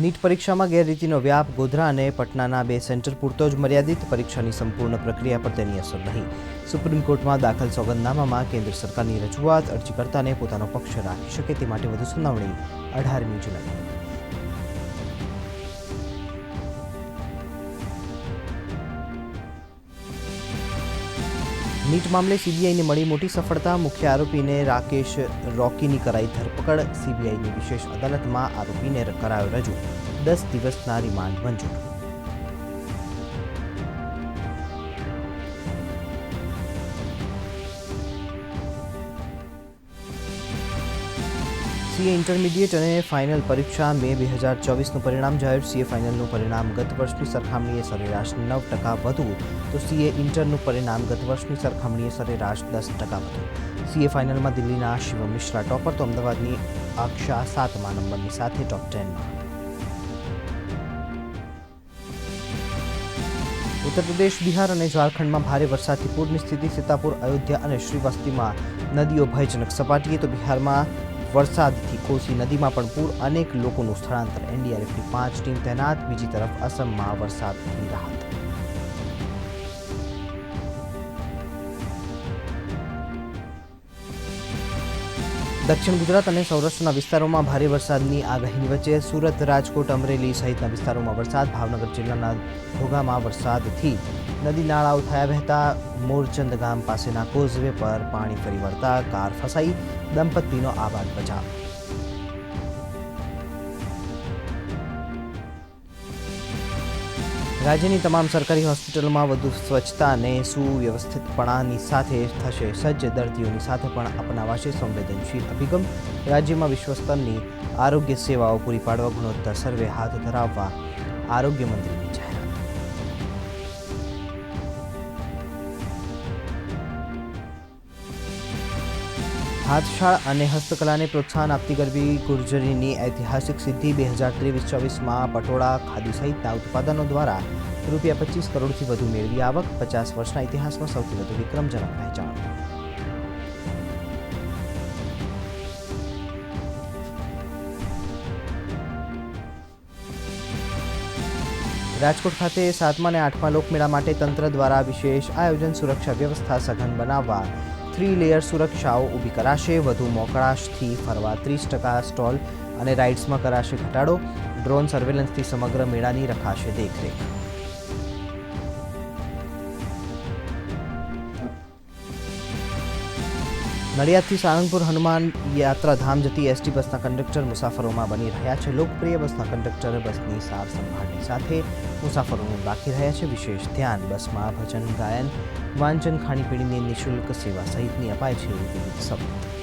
NEET પરીક્ષામાં ગેરરીતિનો વ્યાપ ગોધરા અને પટનાના બે સેન્ટર પૂરતો જ મર્યાદિત પરીક્ષાની સંપૂર્ણ પ્રક્રિયા પર તેની અસર નહીં. સુપ્રીમ કોર્ટમાં દાખલ સોગંદનામામાં કેન્દ્ર સરકારની રજૂઆત અરજીકર્તાને પોતાનો પક્ષ રાખી શકે તે માટે વધુ સુનાવણી અઢારમી જુલાઈ. નીટ મામલે સીબીઆઈને મળી મોટી સફળતા. મુખ્ય આરોપીને રાકેશ રોકીની કરાઈ ધરપકડ. સીબીઆઈની વિશેષ અદાલતમાં આરોપીને કરાયો રજૂ. દસ દિવસના રિમાન્ડ મંજૂર. સીએ ઇન્ટરમીડિયેટ અને ફાઇનલ પરીક્ષા મે બે હજાર ચોવીસનું પરિણામ જાહેર. સીએ ફાઇનલનું પરિણામ ગત વર્ષની સરખામણીએ સરેરાશ નવ ટકા વધુ. તો સીએ ઇન્ટરનું પરિણામ ગત વર્ષની સરખામણીએ સરેરાશ દસ ટકા વધુ. સીએ ફાઇનલમાં દિલ્હીના શિવ મિશ્રા ટોપર. તો અમદાવાદની અક્ષા સાતમા નંબરની સાથે ટોપ ટેનમાં ઉત્તર પ્રદેશ બિહાર અને ઝારખંડમાં ભારે વરસાદથી પૂરની સ્થિતિ. સીતાપુર, અયોધ્યા અને શ્રીવસ્તીમાં નદીઓ ભયજનક સપાટીએ. તો બિહારમાં વરસાદથી કોસી નદીમાં પણ પૂર અનેક લોકોનું સ્થળાંતર. એનડીઆરએફની પાંચ ટીમ તૈનાત, બીજી તરફ અસમમાં વરસાદની રાહત. દક્ષિણ ગુજરાત અને સૌરાષ્ટ્રના વિસ્તારોમાં ભારે વરસાદની આગાહીની વચ્ચે સુરત, રાજકોટ, અમરેલી સહિતના વિસ્તારોમાં વરસાદ. ભાવનગર જિલ્લાના ઘોઘામાં વરસાદથી નદી નાળાઓ થયા વહેતા મોરચંદ ગામ પાસેના કોઝવે પર પાણી ફરી વળતા કાર ફસાઈ, દંપતીનો આબાદ બચાવ. રાજ્યની તમામ સરકારી હોસ્પિટલોમાં વધુ સ્વચ્છતા અને સુવ્યવસ્થિતપણાની સાથે થશે સજ્જ, દર્દીઓની સાથે પણ અપનાવાશે સંવેદનશીલ અભિગમ. રાજ્યમાં વિશ્વસ્તરની આરોગ્ય સેવાઓ પૂરી પાડવા ગુણોત્તર સર્વે હાથ ધરાવવા આરોગ્ય મંત્રીની જાહેરાત. હાથશાળ અને હસ્તકલાને પ્રોત્સાહન આપતી ગરબી ગુર્જરીની ઐતિહાસિક સિદ્ધિ બે હજાર ત્રેવીસ ચોવીસમાં પટોળા ખાદી સહિતના ઉત્પાદનો દ્વારા રૂપિયા પચીસ કરોડથી વધુ મેળવી આવક, પચાસ વર્ષના ઇતિહાસમાં સૌથી વધુ વિક્રમજનક પહેચાણ રાજકોટ ખાતે સાતમા અને આઠમા લોકમેળા માટે તંત્ર દ્વારા વિશેષ આયોજન સુરક્ષા વ્યવસ્થા સઘન બનાવવા થ્રી લેયર સુરક્ષાઓ ઊભી કરાશે, વધુ મોકળાશથી ફરવા ત્રીસ ટકા સ્ટોલ અને રાઇડ્સમાં કરાશે ઘટાડો, ડ્રોન સર્વેલન્સથી સમગ્ર મેળાની રખાશે દેખરેખ. નડિયાદથી સાળંગપુર હનુમાન યાત્રાધામ જતી એસટી બસના કંડક્ટર મુસાફરોમાં બની રહ્યા છે. લોકપ્રિય બસના કંડક્ટર બસની સાર સંભાળની સાથે મુસાફરોનું રાખી રહ્યા છે. વિશેષ ધ્યાન, બસમાં ભજન ગાયન, વાંચન, ખાણીપીણીની નિઃશુલ્ક સેવા સહિતની અપાય છે. વિવિધ સવલત